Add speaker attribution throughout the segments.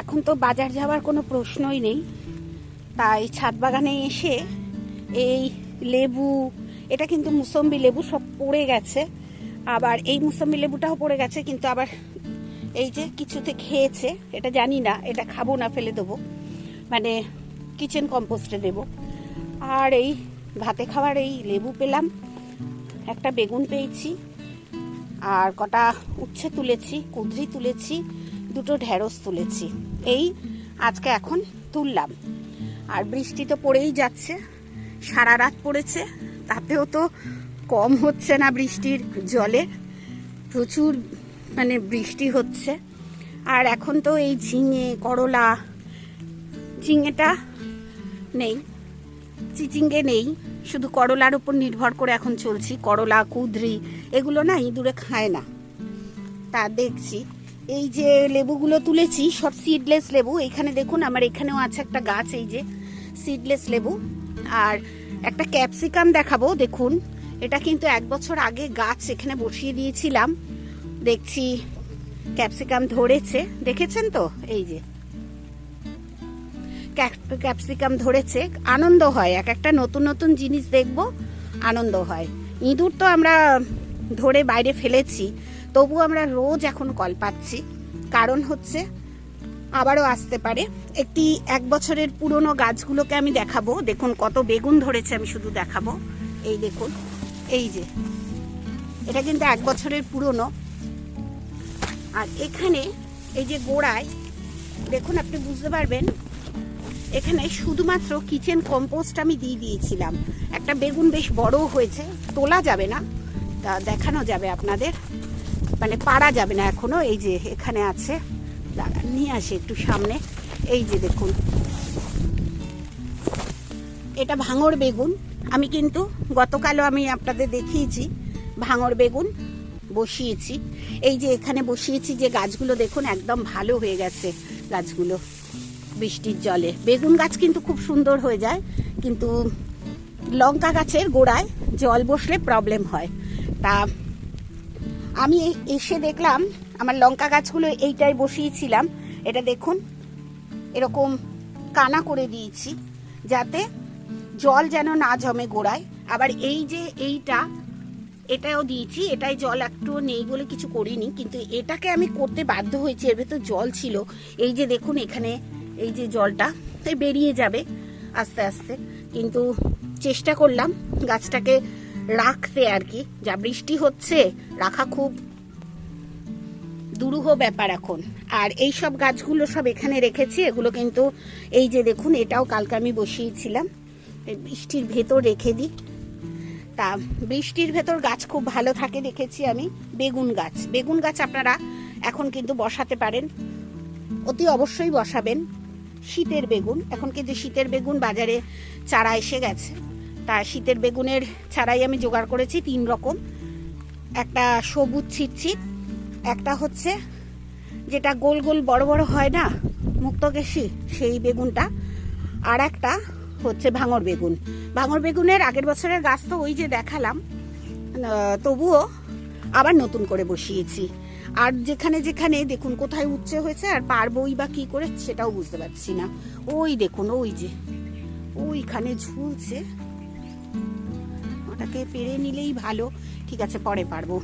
Speaker 1: এখন তো বাজার যাওয়ার কোনো প্রশ্নই নেই। তাই ছাদ বাগানে এসে এই লেবু, এটা কিন্তু মুসম্বি লেবু সব পড়ে গেছে। আবার এই মুসম্বি লেবুটাও পড়ে গেছে, কিন্তু আবার এই যে কিছুতে খেয়েছে, এটা জানি না, এটা খাব না, ফেলে দেবো। মানে কিচেন কম্পোস্টে দেব। আর এই ভাতে খাওয়ার এই লেবু পেলাম, একটা বেগুন পেয়েছি, আর কটা উচ্ছে তুলেছি, কুঁদরি তুলেছি দুটো ঢেঁড়স তুলেছি। এই আজকে এখন তুললাম। আর বৃষ্টি তো পড়েই যাচ্ছে, সারা রাত পড়েছে, তাতেও তো কম হচ্ছে না বৃষ্টির জলে। প্রচুর মানে বৃষ্টি হচ্ছে। আর এখন তো এই ঝিঙে, করলা, ঝিঙেটা নেই, চিচিঙ্গে নেই। শুধু করলার উপর নির্ভর করে এখন চলছি। করলা, কুদরি, এগুলো না ইঁদুরে খায় না। তা দেখছি। এই যে লেবুগুলো তুলেছি, সব সিডলেস লেবু। এখানে দেখুন, আমার এখানেও আছে একটা গাছ, এই যে সিডলেস লেবু। আর একটা ক্যাপসিকাম দেখাবো, দেখুন। এটা কিন্তু এক বছর আগে গাছ এখানে বসিয়ে দিয়েছিলাম। দেখছি ক্যাপসিকাম ধরেছে। দেখেছেন তো? এই যে। ক্যাপসিকাম ধরেছে। আনন্দ হয়। এক একটা নতুন নতুন জিনিস দেখব, আনন্দ হয়। ইঁদুর তো আমরা ধরে বাইরে ফেলেছি। তবু আমরা রোজ এখন কল পাচ্ছি। কারণ হচ্ছে, আবারও আসতে পারে। একটি এক বছরের পুরনো গাছগুলোকে আমি দেখাবো। দেখুন কত বেগুন ধরেছে, আমি শুধু দেখাবো। এই দেখুন, এই যে। এটা কিন্তু এক বছরের পুরনো। আর এখানে এই যে গোড়ায়, দেখুন আপনি বুঝতে পারবেন, এখানে শুধুমাত্র কিচেন কম্পোস্ট আমি দিয়ে দিয়েছিলাম। একটা বেগুন বেশ বড় হয়েছে, তোলা যাবে না, তা দেখানো যাবে আপনাদের। মানে পারা যাবে না এখনও। এই যে এখানে আছে নিয়ে আসে একটু সামনে। এই যে দেখুন। এটা ভাঙর বেগুন। আমি কিন্তু গতকালও আমি আপনাদের দেখিয়েছি, ভাঙর বেগুন বসিয়েছি। এই যে এখানে বসিয়েছি যে গাছগুলো, দেখুন, একদম ভালো হয়ে গেছে গাছগুলো বৃষ্টির জলে। বেগুন গাছ কিন্তু খুব সুন্দর হয়ে যায়, কিন্তু লঙ্কা গাছের গোড়ায় জল বসলে প্রবলেম হয়। তা আমি এসে দেখলাম আমার লঙ্কা গাছগুলো এইটাই বসিয়েছিলাম। এটা দেখুন, এরকম কানা করে দিয়েছি যাতে জল যেন না জমে গোড়ায়। আবার এই যে এইটা, এটাও দিয়েছি এটাই জল একটু নেই বলে কিছু করিনি, কিন্তু এটাকে আমি করতে বাধ্য হয়েছি, এর ভেতর জল ছিল। এই যে দেখুন এখানে, এই যে জলটা তাই বেরিয়ে যাবে আস্তে আস্তে। কিন্তু চেষ্টা করলাম গাছটাকে রাখতে আর কি। যা বৃষ্টি হচ্ছে, রাখা খুব দুরূহ ব্যাপার এখন। আর এই সব গাছগুলো সব এখানে রেখেছি, এগুলো কিন্তু এই যে দেখুন, এটাও কালকে আমি বসিয়েছিলাম। বৃষ্টির ভেতর রেখে দিই। তা বৃষ্টির ভেতর গাছ খুব ভালো থাকে দেখেছি আমি। বেগুন গাছ। বেগুন গাছ আপনারা এখন কিন্তু বসাতে পারেন। অতি অবশ্যই বসাবেন। শীতের বেগুন। এখন কিন্তু শীতের বেগুন বাজারে চারা এসে গেছে। তা শীতের বেগুনের ছাড়াই আমি জোগাড় করেছি তিন রকম। একটা সবুজ ছিটছিট, একটা হচ্ছে যেটা গোল গোল বড় বড় হয় না, মুক্তকেশী সেই বেগুনটা, আর একটা হচ্ছে ভাঙর বেগুন। ভাঙর বেগুনের আগের বছরের গাছ তো ওই যে দেখালাম তবুও আবার নতুন করে বসিয়েছি। আর যেখানে যেখানে দেখুন কোথায় উচ্ছে হয়েছে আর পারবই বা কি করে সেটাও বুঝতে পারছি না। ওই দেখুন, ওই যে, ওইখানে ঝুলছে। ওটাকে পেরে নিলেই ভালো। ঠিক আছে, পরে পারব।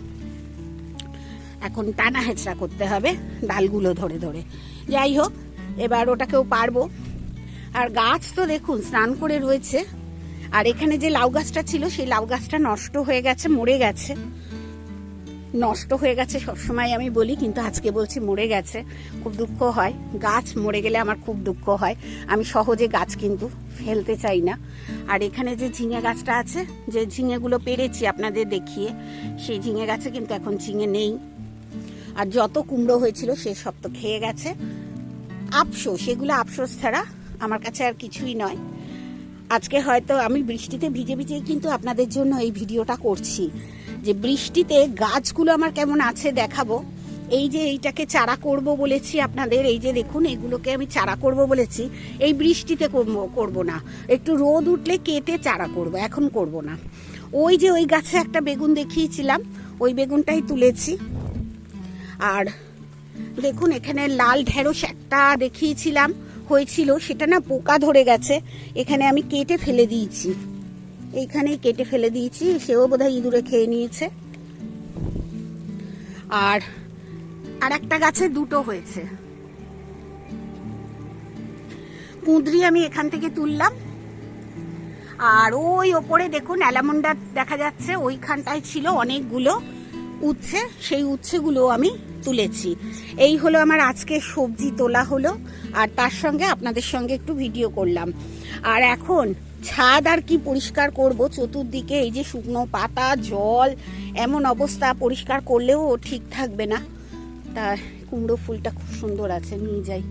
Speaker 1: এখন টানা হেঁচড়া করতে হবে ডালগুলো ধরে ধরে। যাই হোক, এবার ওটাকেও পারব। আর গাছ তো দেখুন, স্নান করে রয়েছে। আর এখানে যে লাউ গাছটা ছিল, সেই লাউ গাছটা নষ্ট হয়ে গেছে, মরে গেছে। নষ্ট হয়ে গেছে সবসময় আমি বলি, কিন্তু আজকে বলছি মরে গেছে। খুব দুঃখ হয়। গাছ মরে গেলে আমার খুব দুঃখ হয়। আমি সহজে গাছ কিন্তু ফেলতে চাই না। আর এখানে যে ঝিঙে গাছটা আছে, যে ঝিঙেগুলো পেরেছি আপনাদের দেখিয়ে, সেই ঝিঙে গাছে কিন্তু এখন ঝিঙে নেই। আর যত কুমড়ো হয়েছিল, সে সব তো খেয়ে গেছে। আফসোস সেগুলো আফসোস ছাড়া আমার কাছে আর কিছুই নয়। আজকে হয়তো আমি বৃষ্টিতে ভিজে ভিজে কিন্তু আপনাদের জন্য এই ভিডিওটা করছি। যে বৃষ্টিতে গাছগুলো আমার কেমন আছে দেখাবো। এই যে এইটাকে চারা করব বলেছি আপনাদের, এই যে দেখুন, এগুলোকে আমি চারা করব বলেছি। এই বৃষ্টিতে করব না। একটু রোদ উঠলে কেটে চারা করব, এখন করব না। ওই যে ওই গাছে একটা বেগুন দেখিয়েছিলাম, ওই বেগুনটাই তুলেছি। আর দেখুন, এখানে লাল ঢেঁড়স একটা দেখিয়েছিলাম, হয়েছিল, সেটা না পোকা ধরে গেছে, এখানে আমি কেটে ফেলে দিয়েছি। এইখানেই কেটে ফেলে দিয়েছি, সেও বোধহয় ইঁদুরে খেয়ে নিয়েছে। আর আর একটা গাছে দুটো হয়েছে। কুঁদরি আমি এখান থেকে তুললাম। আর ওই ওপরে দেখুন, অ্যালামন্ডা দেখা যাচ্ছে, ওইখানটায় ছিল অনেকগুলো উচ্ছে, সেই উচ্ছেগুলো আমি তুলেছি। এই হলো আমার আজকে সবজি তোলা হলো, আর তার সঙ্গে আপনাদের সঙ্গে একটু ভিডিও করলাম। আর এখন ছাদ আর কি পরিষ্কার করব? চতুর্দিকে এই যে শুকনো পাতা, জল, এমন অবস্থা পরিষ্কার করলেও ঠিক থাকবে না। তা কুমড়ো ফুলটা খুব সুন্দর আছে, নিয়ে যাই।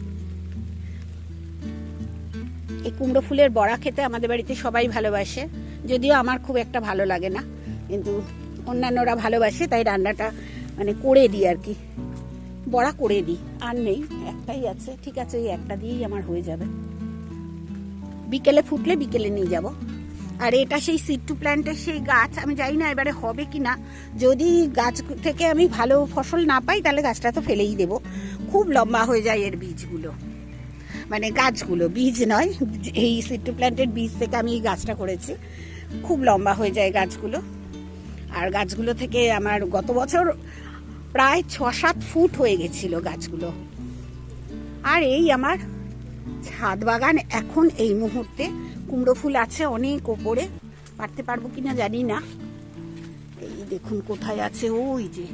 Speaker 1: এই কুমড়ো ফুলের বড়া খেতে আমাদের বাড়িতে সবাই ভালোবাসে, যদিও আমার খুব একটা ভালো লাগে না। কিন্তু অন্যান্যরা ভালোবাসে, তাই রান্নাটা মানে করে দিই আর কি। বড়া করে দিই, আর নেই, একটাই আছে, ঠিক আছে, ওই একটা দিয়েই আমার হয়ে যাবে। বিকেলে ফুটলে বিকেলে নিয়ে যাব। আর এটা সেই সিড টু প্ল্যান্টের সেই গাছ, আমি জানি না এবারে হবে কি না যদি গাছ থেকে আমি ভালো ফসল না পাই, তাহলে গাছটা তো ফেলেই দেব। খুব লম্বা হয়ে যায় এর বীজগুলো। মানে গাছগুলো, বীজ নয়, এই সিড টু প্ল্যান্টের বীজ থেকে আমি এই গাছটা করেছি। খুব লম্বা হয়ে যায় গাছগুলো। আর গাছগুলো থেকে আমার গত বছর প্রায় ছ সাত ফুট হয়ে গেছিল গাছগুলো। আর এই আমার ছাদ বাগান এখন এই মুহূর্তে কুমড়ো ফুল আছে অনেক ওপরে। পারতে পারব কিনা জানি না। এই দেখুন কোথায় আছে ওই যে।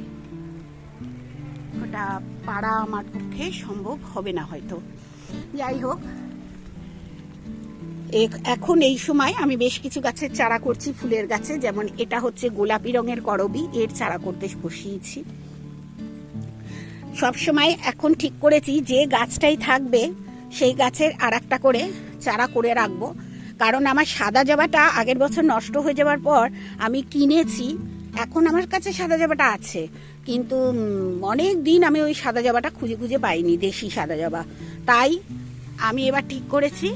Speaker 1: ওটা পাড়া আমার পক্ষে সম্ভব হবে না হয়তো। যাই হোক এখন এই সময় আমি বেশ কিছু গাছের চারা করছি ফুলের গাছে। যেমন এটা হচ্ছে গোলাপি রঙের করবি, এর চারা করতে বসিয়েছি। সব সময় এখন ঠিক করেছি যে গাছটাই থাকবে সেই গাছের আর একটা করে চারা করে রাখব। কারণ আমার সাদা জবাটা আগের বছর নষ্ট হয়ে যাওয়ার পর আমি কিনেছি, এখন আমার কাছে সাদা জবাটা আছে। কিন্তু অনেক দিন আমি ওই সাদা জবাটা খুঁজে খুঁজে পাইনি, দেশি সাদা জবা। তাই আমি এবার ঠিক করেছি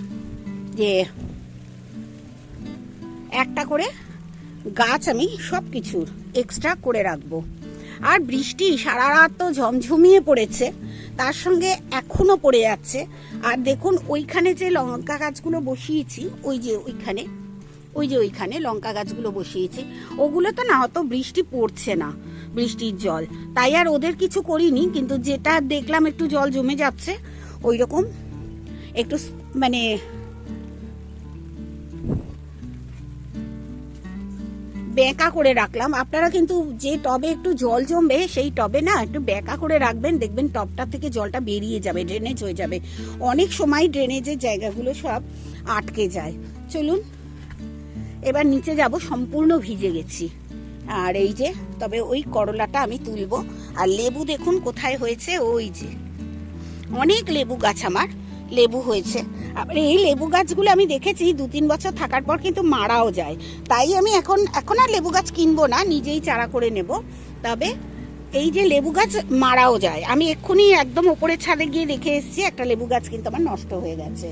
Speaker 1: যে একটা করে গাছ আমি সব কিছুর এক্সট্রা করে রাখব। আর বৃষ্টি সারা রাত তো ঝমঝমিয়ে পড়েছে তার সঙ্গে এখনও পড়ে যাচ্ছে আর দেখুন, ওইখানে যে লঙ্কা গাছগুলো বসিয়েছি, ওই যে ওইখানে, ওই যে ওইখানে লঙ্কা গাছগুলো বসিয়েছি, ওগুলো তো না অত বৃষ্টি পড়ছে না, বৃষ্টির জল। তাই আর ওদের কিছু করিনি, কিন্তু যেটা দেখলাম একটু জল জমে যাচ্ছে ওই রকম একটু মানে বেঁকা করে রাখলাম। আপনারা কিন্তু যে টবে একটু জল জমবে, সেই টবে না একটু বেঁকা করে রাখবেন। দেখবেন টবটা থেকে জলটা বেরিয়ে যাবে ড্রেনেজ হয়ে যাবে। অনেক সময় ড্রেনেজের জায়গাগুলো সব আটকে যায়। চলুন, এবার নিচে যাব, সম্পূর্ণ ভিজে গেছি। আর এই যে, তবে ওই করলাটা আমি তুলবো। আর লেবু দেখুন কোথায় হয়েছে, ওই যে। অনেক লেবু গাছ আমার, লেবু হয়েছে। এই লেবু গাছগুলো আমি দেখেছি, দু তিন বছর থাকার পর কিন্তু মারাও যায়। তাই আমি এখন এখন আর লেবু গাছ কিনবো না, নিজেই চারা করে নেব। তবে এই যে লেবু গাছ মারাও যায়, আমি এক্ষুনি একদম ওপরের ছাদে গিয়ে দেখে এসেছি, একটা লেবু গাছ কিন্তু আমার নষ্ট হয়ে গেছে।